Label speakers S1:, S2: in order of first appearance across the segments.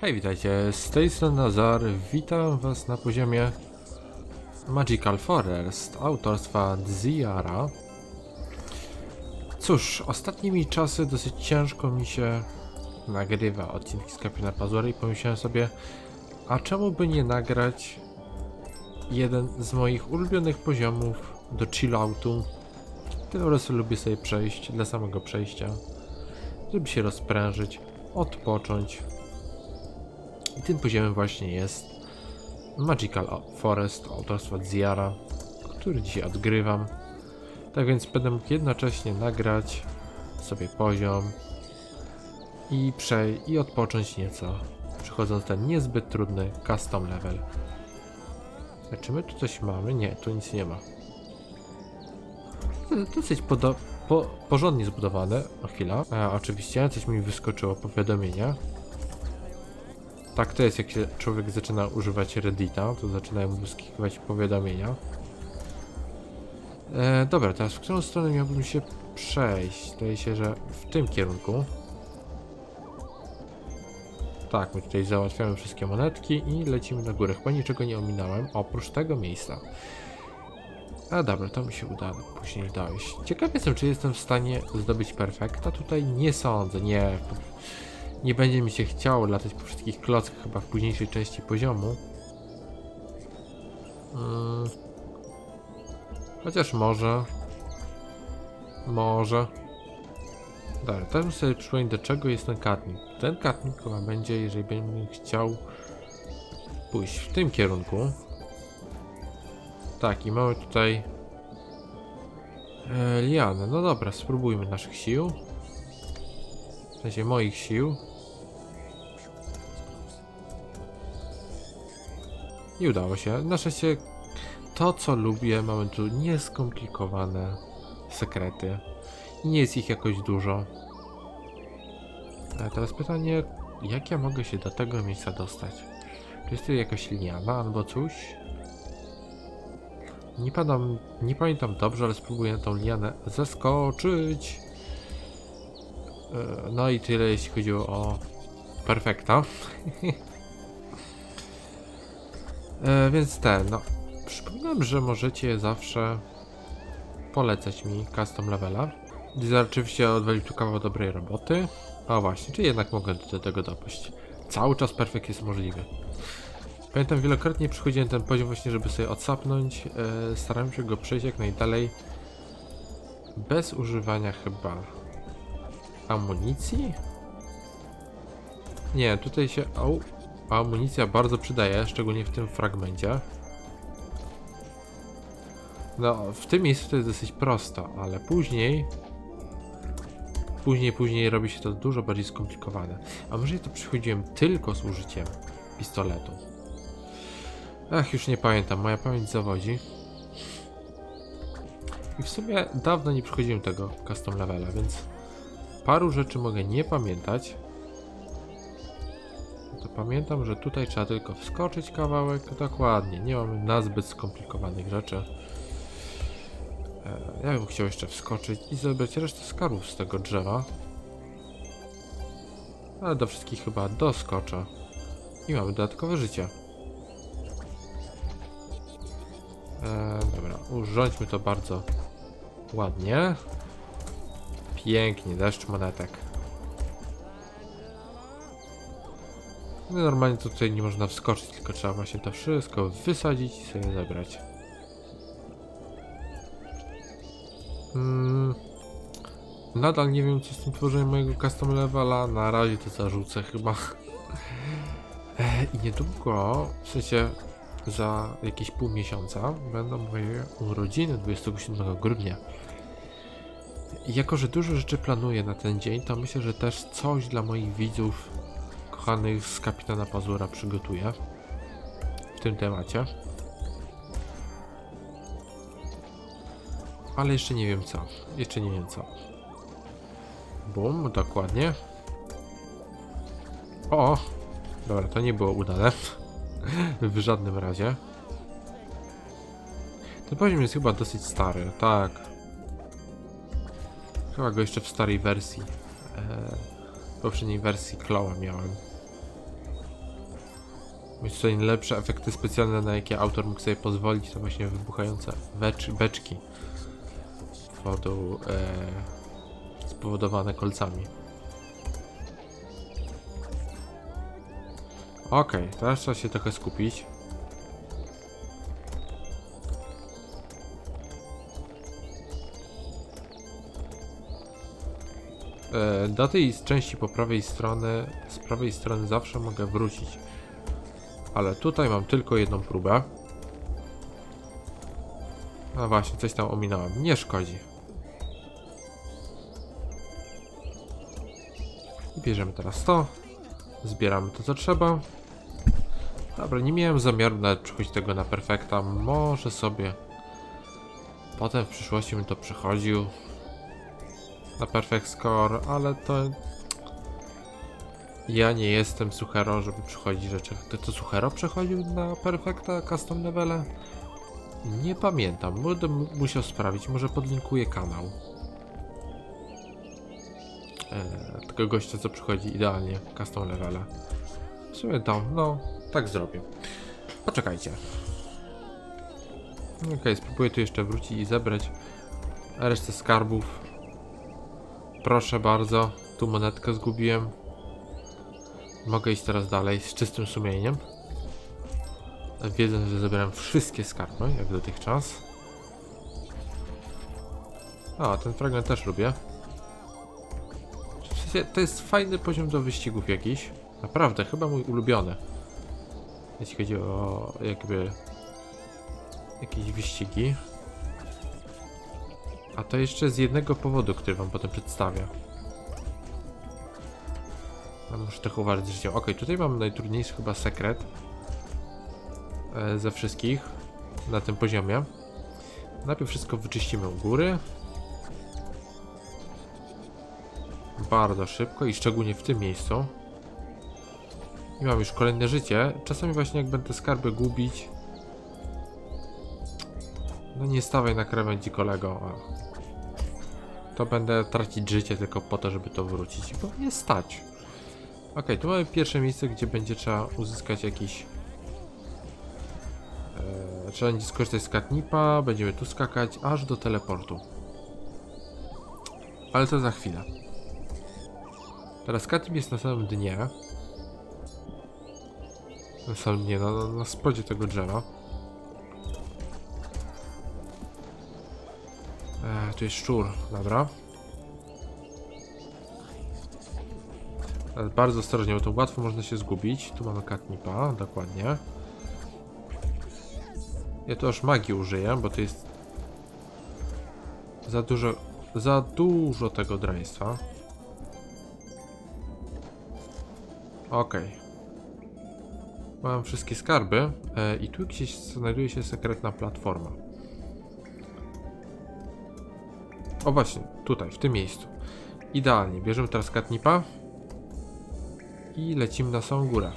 S1: Hej, witajcie, z tej strony Nazar, witam was na poziomie Magical Forest autorstwa Dziara. Cóż, ostatnimi czasy dosyć ciężko mi się nagrywa odcinki z Kapina Pazury i pomyślałem sobie, a czemu by nie nagrać jeden z moich ulubionych poziomów do chilloutu, który sobie lubię sobie przejść dla samego przejścia, żeby się rozprężyć, odpocząć, i tym poziomem właśnie jest Magical Forest autorstwa Ziara, który dzisiaj odgrywam. Tak więc będę mógł jednocześnie nagrać sobie poziom i przej i odpocząć nieco, przechodząc ten niezbyt trudny custom level. Czy my tu coś mamy? Nie, tu nic nie ma. Dosyć podo- po porządnie zbudowane. O chwila. A, oczywiście, coś mi wyskoczyło, powiadomienia. Tak to jest, jak się człowiek zaczyna używać Reddita, to zaczynają mu wyskakiwać powiadomienia. E, dobra, teraz w którą stronę miałbym się przejść? Zdaje się, że w tym kierunku. Tak, my tutaj załatwiamy wszystkie monetki i lecimy na górę. Chyba niczego nie ominąłem, oprócz tego miejsca. A dobra, to mi się uda później dojść. Ciekaw jestem, czy jestem w stanie zdobyć perfekta. Tutaj nie sądzę, nie. Nie będzie mi się chciało latać po wszystkich klockach chyba w późniejszej części poziomu. Mm. Chociaż może. Może. Dobra, teraz muszę sobie przypomnieć do czego jest ten katnik. Ten katnik chyba będzie, jeżeli bym chciał pójść w tym kierunku. Tak, i mamy tutaj e, lianę. No dobra, spróbujmy naszych sił. W sensie moich sił. Nie udało się. Na szczęście to co lubię, mamy tu nieskomplikowane sekrety. I nie jest ich jakoś dużo. A teraz pytanie, jak ja mogę się do tego miejsca dostać? Czy jest tu jakaś liana albo coś? Nie, nie pamiętam dobrze, ale spróbuję tą lianę zeskoczyć. E, No i tyle jeśli chodziło o perfekta. e, więc ten, no. Przypominam, że możecie zawsze polecać mi custom levela. Deezer oczywiście odwalił tu kawał dobrej roboty. A właśnie, czy jednak mogę do tego dopaść. Cały czas perfekt jest możliwy. Pamiętam wielokrotnie przychodziłem ten poziom właśnie, żeby sobie odsapnąć. E, starałem się go przejść jak najdalej. Bez używania chyba amunicji? Nie, tutaj się amunicja bardzo przydaje, szczególnie w tym fragmencie. No, w tym miejscu to jest dosyć prosto, ale później... Później, później robi się to dużo bardziej skomplikowane. A może ja to przychodziłem tylko z użyciem pistoletu? Ach, już nie pamiętam, moja pamięć zawodzi. I w sumie dawno nie przychodziłem tego custom levela, więc paru rzeczy mogę nie pamiętać. To pamiętam, że tutaj trzeba tylko wskoczyć kawałek. Dokładnie, nie mamy nazbyt skomplikowanych rzeczy. E, Ja bym chciał jeszcze wskoczyć i zebrać resztę skarbów z tego drzewa. Ale do wszystkich chyba doskoczę. I mamy dodatkowe życie. E, dobra, urządźmy to bardzo ładnie. Pięknie, deszcz monetek. No normalnie to tutaj nie można wskoczyć, tylko trzeba właśnie to wszystko wysadzić i sobie zebrać. Mm, nadal nie wiem co z tym tworzeniem mojego custom levela, na razie to zarzucę chyba. E, I niedługo, w sensie za jakieś pół miesiąca będą moje urodziny 27 grudnia. Jako, że dużo rzeczy planuję na ten dzień, to myślę, że też coś dla moich widzów z Kapitana Pazura przygotuję w tym temacie. Ale jeszcze nie wiem co. Jeszcze nie wiem co. Bum, dokładnie. O! Dobra, to nie było udane. w żadnym razie. Ten poziom jest chyba dosyć stary, tak. Chyba go jeszcze w starej wersji. E, w poprzedniej wersji Claw'a miałem. Mieć tutaj lepsze efekty specjalne, na jakie autor mógł sobie pozwolić, to właśnie wybuchające becz, beczki wodą e, spowodowane kolcami. Okej, teraz trzeba się trochę skupić. E, Do tej części po prawej strony, z prawej strony zawsze mogę wrócić. Ale tutaj mam tylko jedną próbę. No właśnie, coś tam ominąłem. Nie szkodzi. Bierzemy teraz to. Zbieramy to, co trzeba. Dobra, nie miałem zamiaru nawet przychodzić tego na perfekta. Może sobie potem w przyszłości bym to przechodził na perfect score, ale to ja nie jestem suchero, żeby przychodzić rzeczy. To to suchero przechodził na perfekta custom levele? Nie pamiętam, będę mu- musiał sprawdzić, może podlinkuję kanał. Eee, tego gościa, co przychodzi idealnie custom levele. W sumie to, no, tak zrobię. Poczekajcie. Okej, spróbuję tu jeszcze wrócić i zebrać resztę skarbów. Proszę bardzo, tu monetkę zgubiłem. Mogę iść teraz dalej z czystym sumieniem. Wiedząc, że zebrałem wszystkie skarby, jak dotychczas. A, ten fragment też lubię. To jest fajny poziom do wyścigów jakiś. Naprawdę, chyba mój ulubiony. Jeśli chodzi o jakby jakieś wyścigi. A to jeszcze z jednego powodu, który wam potem przedstawię. Muszę trochę uważać z życiem. Okej, tutaj mamy najtrudniejszy chyba sekret e, ze wszystkich na tym poziomie. Najpierw wszystko wyczyścimy u góry. Bardzo szybko i szczególnie w tym miejscu. I mam już kolejne życie. Czasami właśnie jak będę skarby gubić. No nie stawaj na krawędzi kolego. To będę tracić życie tylko po to, żeby to wrócić, bo nie stać. Ok, tu mamy pierwsze miejsce, gdzie będzie trzeba uzyskać jakiś... E, trzeba będzie skorzystać z katnipa, będziemy tu skakać aż do teleportu. Ale to za chwilę. Teraz katnip jest na samym dnie. Na samym dnie, na, na, spodzie tego drzewa. E, tu jest szczur, dobra. Bardzo ostrożnie, bo to łatwo można się zgubić. Tu mamy katnipa, dokładnie. Ja tu aż magii użyję, bo to jest za dużo, za dużo tego draństwa. Okej. Mam wszystkie skarby e, i tu gdzieś znajduje się sekretna platforma. O właśnie, tutaj, w tym miejscu. Idealnie. Bierzemy teraz katnipa i lecimy na samą górę.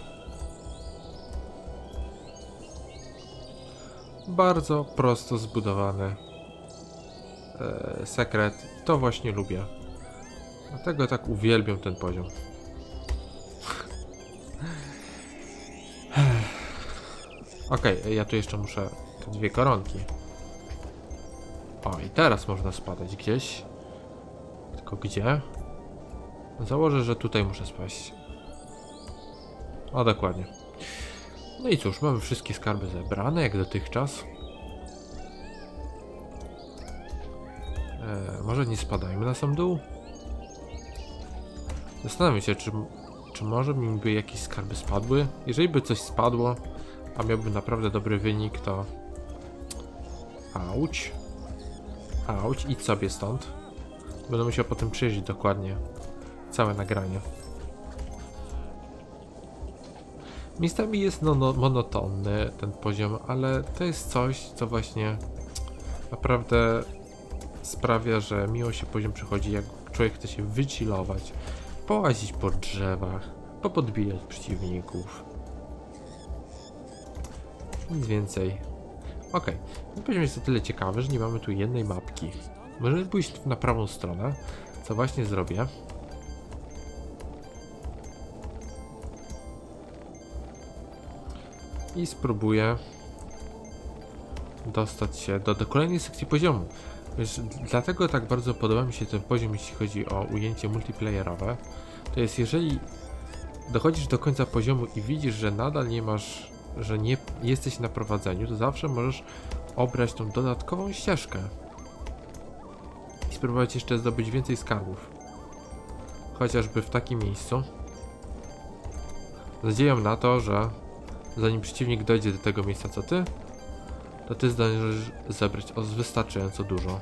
S1: Bardzo prosto zbudowany e, sekret. To właśnie lubię. Dlatego tak uwielbiam ten poziom. Okej, ja tu jeszcze muszę te dwie koronki. O, i teraz można spadać gdzieś. Tylko gdzie? Założę, że tutaj muszę spaść. O, dokładnie. No i cóż, mamy wszystkie skarby zebrane, jak dotychczas. E, może nie spadajmy na sam dół? Zastanawiam się, czy, czy może mi by jakieś skarby spadły? Jeżeli by coś spadło, a miałbym naprawdę dobry wynik, to... Auć. Auć, idź sobie stąd. Będę musiał potem przejrzeć dokładnie całe nagranie. Miejscami jest no, no, monotonny ten poziom, ale to jest coś, co właśnie naprawdę sprawia, że miło się poziom przechodzi, jak człowiek chce się wychillować, połazić po drzewach, popodbijać przeciwników. Nic więcej. Okej, ten poziom jest o tyle ciekawy, że nie mamy tu jednej mapki. Możemy pójść na prawą stronę, co właśnie zrobię. I spróbuję dostać się do, do kolejnej sekcji poziomu. Wiesz, dlatego tak bardzo podoba mi się ten poziom, jeśli chodzi o ujęcie multiplayerowe. To jest, jeżeli dochodzisz do końca poziomu i widzisz, że nadal nie masz, że nie jesteś na prowadzeniu, to zawsze możesz obrać tą dodatkową ścieżkę i spróbować jeszcze zdobyć więcej skarbów. Chociażby w takim miejscu. Z nadzieją na to, że zanim przeciwnik dojdzie do tego miejsca co ty, to ty zdążysz zebrać o wystarczająco dużo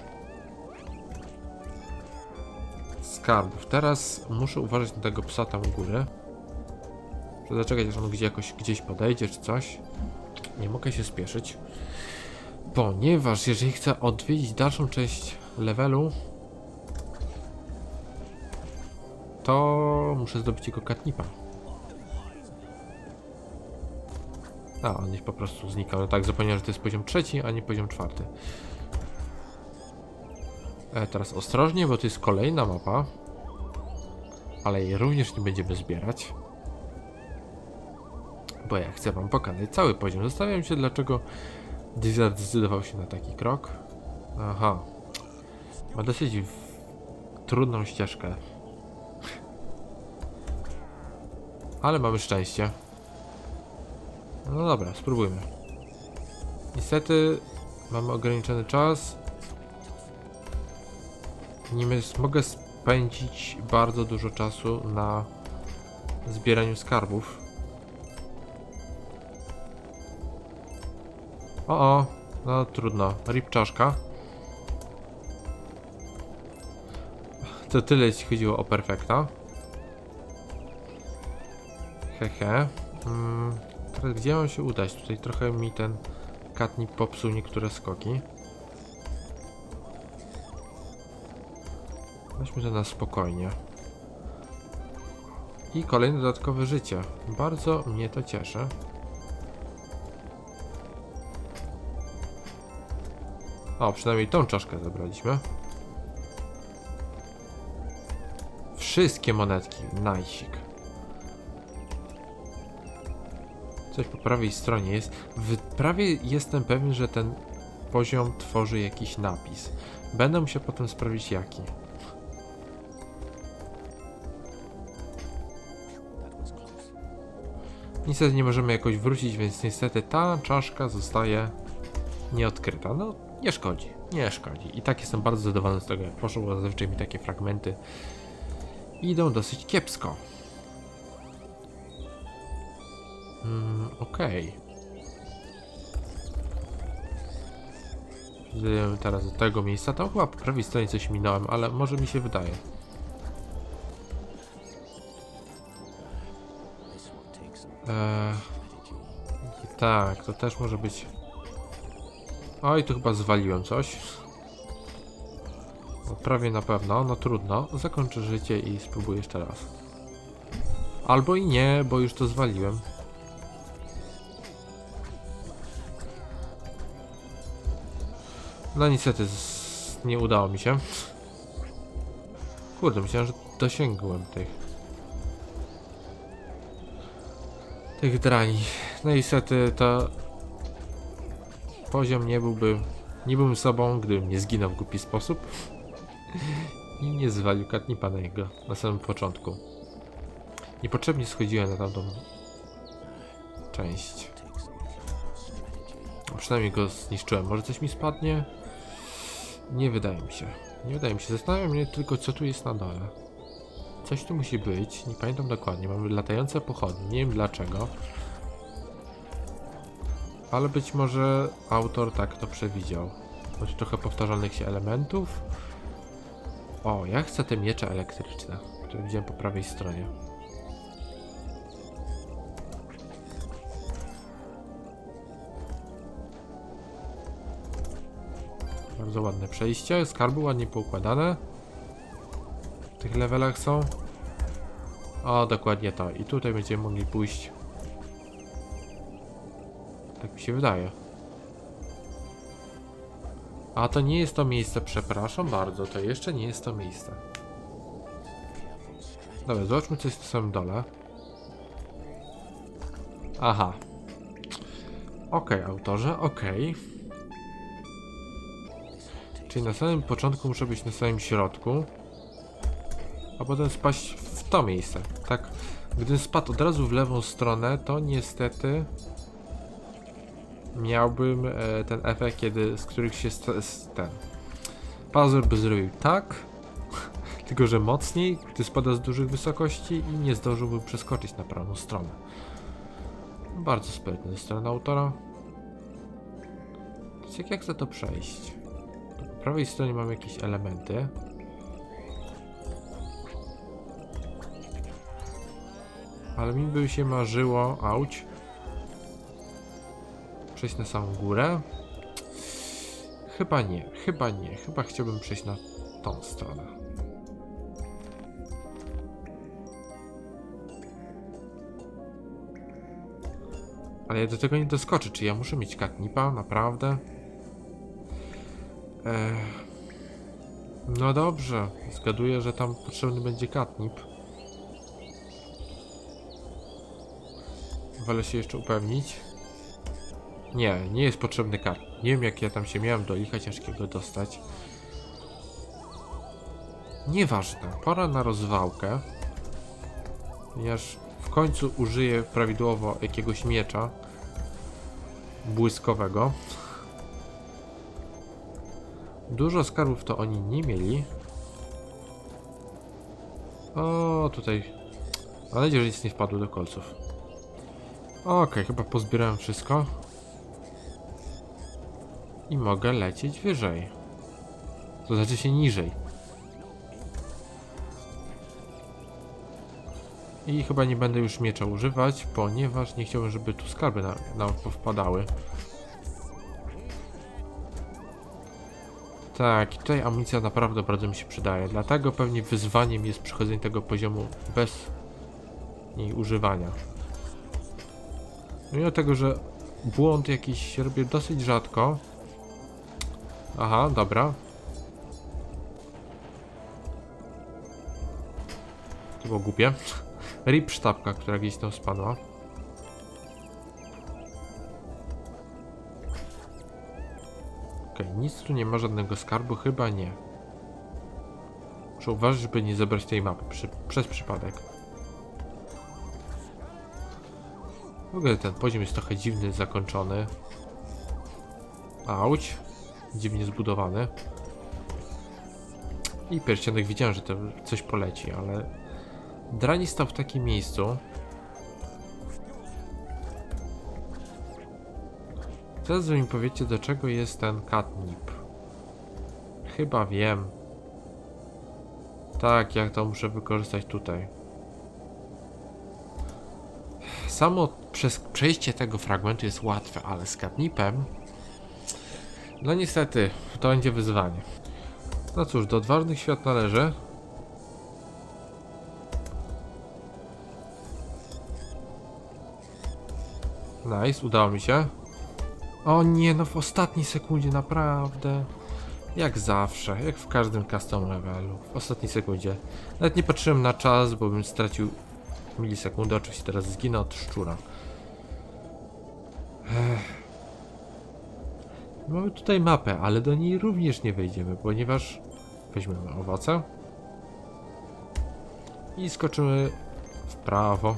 S1: skarbów. Teraz muszę uważać na tego psa tam u góry. Muszę zaczekać, aż on gdzie jakoś gdzieś podejdzie czy coś. Nie mogę się spieszyć. Ponieważ jeżeli chcę odwiedzić dalszą część levelu, to muszę zdobyć jego katnipa. A, on po prostu znikał. No tak, zapomniałem, że to jest poziom trzeci, a nie poziom czwarty. E, teraz ostrożnie, bo to jest kolejna mapa. Ale jej również nie będziemy zbierać. Bo ja chcę wam pokazać cały poziom. Zastanawiam się, dlaczego Blizzard zdecydował się na taki krok. Aha. Ma dosyć trudną ścieżkę. Ale mamy szczęście. No dobra, spróbujmy. Niestety mamy ograniczony czas. Nie mogę spędzić bardzo dużo czasu na zbieraniu skarbów. O, o, no trudno. Rip czaszka. To tyle jeśli chodziło o perfekta. Hehe. Mm, teraz gdzie mam się udać? Tutaj trochę mi ten katnip popsuł niektóre skoki. Weźmy to na spokojnie. I kolejne dodatkowe życie. Bardzo mnie to cieszy. O, przynajmniej tą czaszkę zebraliśmy. Wszystkie monetki. Najsik. Coś po prawej stronie jest. W, prawie jestem pewien, że ten poziom tworzy jakiś napis. Będę musiał potem sprawdzić jaki. Niestety nie możemy jakoś wrócić, więc niestety ta czaszka zostaje nieodkryta. No, nie szkodzi, nie szkodzi. I tak jestem bardzo zadowolony z tego, jak poszło, bo zazwyczaj mi takie fragmenty idą dosyć kiepsko. Mm, okej. Przejdziemy teraz do tego miejsca. Tam chyba po prawej stronie coś minąłem, ale może mi się wydaje. Eee, tak, to też może być. Oj, tu chyba zwaliłem coś. No, prawie na pewno, no trudno. Zakończę życie i spróbuję jeszcze raz. Albo i nie, bo już to zwaliłem. No niestety z... nie udało mi się. Kurde, myślałem, że dosięgłem tych. Tych drani. No niestety to poziom nie byłby. Nie byłbym sobą, gdybym nie zginął w głupi sposób. I nie zwalił katnipa na niego na samym początku. Niepotrzebnie schodziłem na tamtą część. Przynajmniej go zniszczyłem. Może coś mi spadnie? Nie wydaje mi się. Nie wydaje mi się. Zastanawiam mnie tylko, co tu jest na dole. Coś tu musi być. Nie pamiętam dokładnie. Mamy latające pochodnie. Nie wiem dlaczego. Ale być może autor tak to przewidział. Choć trochę powtarzalnych się elementów. O, ja chcę te miecze elektryczne, które widziałem po prawej stronie. Bardzo ładne przejście, skarby ładnie poukładane. W tych levelach są. O, dokładnie to. I tutaj będziemy mogli pójść. Tak mi się wydaje. A to nie jest to miejsce, przepraszam bardzo, to jeszcze nie jest to miejsce. Dobra, zobaczmy co jest na samym dole. Aha. Okej, autorze, okej. Czyli na samym początku muszę być na samym środku, a potem spaść w to miejsce, tak? Gdybym spadł od razu w lewą stronę, to niestety miałbym e, ten efekt, kiedy z których się st- s- ten puzzle by zrobił tak, tylko że mocniej, gdy spada z dużych wysokości i nie zdążyłbym przeskoczyć na prawą stronę. Bardzo sprytny ze strony autora. Więc jak, chcę to przejść? Prawej stronie mam jakieś elementy. Ale mi by się marzyło, auć, przejść na samą górę. Chyba nie, chyba nie. Chyba chciałbym przejść na tą stronę. Ale ja do tego nie doskoczę. Czy ja muszę mieć katnipa? Naprawdę? No dobrze. Zgaduję, że tam potrzebny będzie katnip. Wolę się jeszcze upewnić. Nie, nie jest potrzebny kart. Nie wiem jak ja tam się miałem do licha ciężkiego dostać. Nieważne, pora na rozwałkę. Ponieważ w końcu użyję prawidłowo jakiegoś miecza błyskowego. Dużo skarbów to oni nie mieli. O, tutaj. Mam nadzieję, że nic nie wpadło do kolców. Okej, chyba pozbierałem wszystko. I mogę lecieć wyżej. To znaczy się niżej. I chyba nie będę już miecza używać, ponieważ nie chciałbym, żeby tu skarby nam na powpadały. Tak, tutaj amunicja naprawdę bardzo mi się przydaje. Dlatego pewnie wyzwaniem jest przechodzenie tego poziomu bez jej używania. Mimo tego, że błąd jakiś robię dosyć rzadko. Aha, dobra. To było głupie. Rip sztabka, która gdzieś tam spadła. Okej, nic tu nie ma, żadnego skarbu, chyba nie. Muszę uważać, żeby nie zebrać tej mapy przy, przez przypadek. W ogóle ten poziom jest trochę dziwny, zakończony. Auć. Dziwnie zbudowany. I pierścionek widziałem, że to coś poleci, ale... Drani stał w takim miejscu. Teraz wy mi powiecie, do czego jest ten catnip. Chyba wiem. Tak, jak to muszę wykorzystać tutaj. Samo przez przejście tego fragmentu jest łatwe, ale z catnipem... No niestety, to będzie wyzwanie. No cóż, do odważnych świat należy. Nice, udało mi się. O nie, no w ostatniej sekundzie, naprawdę. Jak zawsze, jak w każdym custom levelu. W ostatniej sekundzie. Nawet nie patrzyłem na czas, bo bym stracił milisekundę. Oczywiście teraz zginę od szczura. Ech. Mamy tutaj mapę, ale do niej również nie wejdziemy, ponieważ weźmiemy owoce i skoczymy w prawo.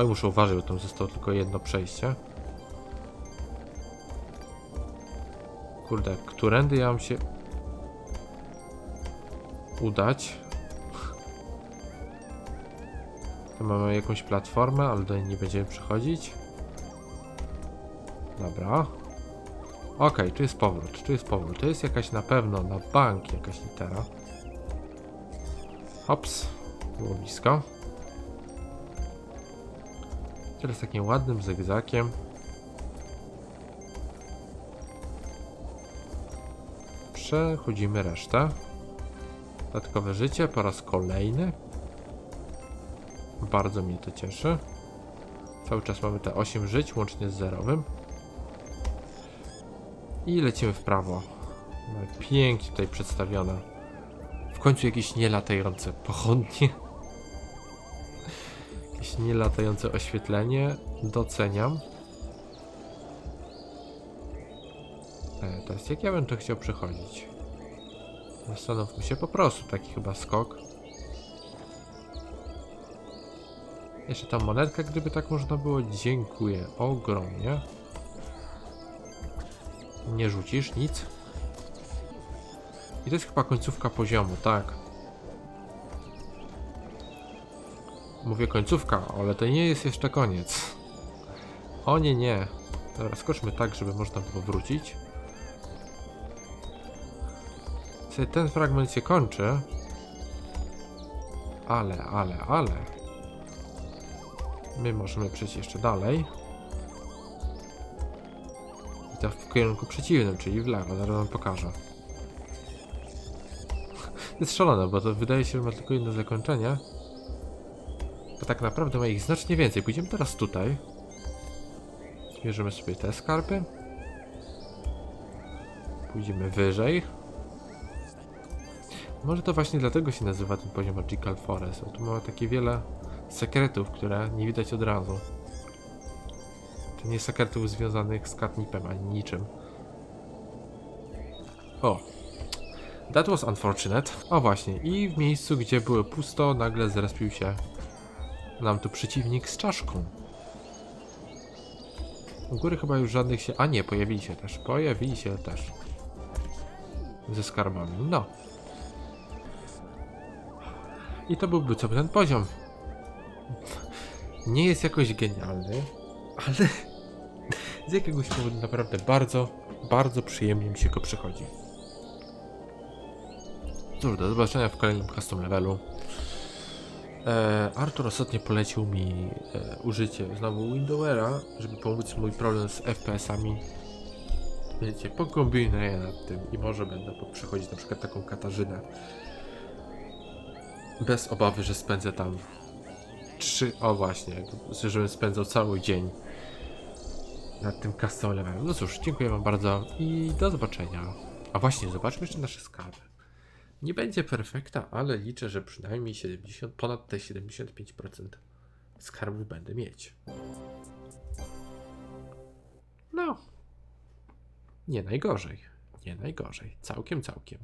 S1: Oj, muszę uważać, bo tam zostało tylko jedno przejście. Kurde, którędy ja mam się udać? Tu mamy jakąś platformę, ale do niej nie będziemy przechodzić. Dobra. Okej, tu jest powrót, tu jest powrót. To jest jakaś na pewno, na bank jakaś litera. Hops. Było blisko. Teraz takim ładnym zygzakiem. Przechodzimy resztę. Dodatkowe życie po raz kolejny. Bardzo mnie to cieszy. Cały czas mamy te 8 żyć, łącznie z zerowym. I lecimy w prawo. Pięknie tutaj przedstawione. W końcu jakieś nielatające pochodnie. Nielatające oświetlenie. Doceniam. E, teraz jak ja bym to chciał przechodzić? Zastanówmy się po prostu, taki chyba skok. Jeszcze ta monetka, gdyby tak można było. Dziękuję ogromnie. Nie rzucisz nic. I to jest chyba końcówka poziomu, tak. Mówię końcówka, ale to nie jest jeszcze koniec. O nie, nie. Dobra, skoczmy tak, żeby można było wrócić. Ten fragment się kończy. Ale, ale, ale. My możemy przejść jeszcze dalej. I to w kierunku przeciwnym, czyli w lewo. Zaraz wam pokażę. jest szalone, bo to wydaje się, że ma tylko jedno zakończenie. To tak naprawdę ma ich znacznie więcej. Pójdziemy teraz tutaj. Bierzemy sobie te skarpy. Pójdziemy wyżej. Może to właśnie dlatego się nazywa ten poziom Magical Forest. bo Tu mamy takie wiele sekretów, które nie widać od razu. To nie sekretów związanych z catnipem ani niczym. O! That was unfortunate. O właśnie, i w miejscu, gdzie było pusto, nagle zrespił się nam tu przeciwnik z czaszką. U góry chyba już żadnych się... A nie, pojawili się też. Pojawili się też. Ze skarbami. No. I to byłby co ten poziom. Nie jest jakoś genialny, ale z jakiegoś powodu naprawdę bardzo, bardzo przyjemnie mi się go przechodzi. Cóż, do zobaczenia w kolejnym custom levelu. E, Artur ostatnio polecił mi e, użycie znowu Windowera, żeby pomóc mój problem z FPS-ami. Wiecie, pokombinuję nad tym i może będę przechodzić na przykład taką Katarzynę. Bez obawy, że spędzę tam trzy, o właśnie, żebym spędzał cały dzień nad tym levelem. No cóż, dziękuję wam bardzo i do zobaczenia. A właśnie, zobaczmy jeszcze nasze skarby. Nie będzie perfekta, ale liczę, że przynajmniej 70, ponad te 75% skarbów będę mieć. No. Nie najgorzej. Nie najgorzej. Całkiem, całkiem.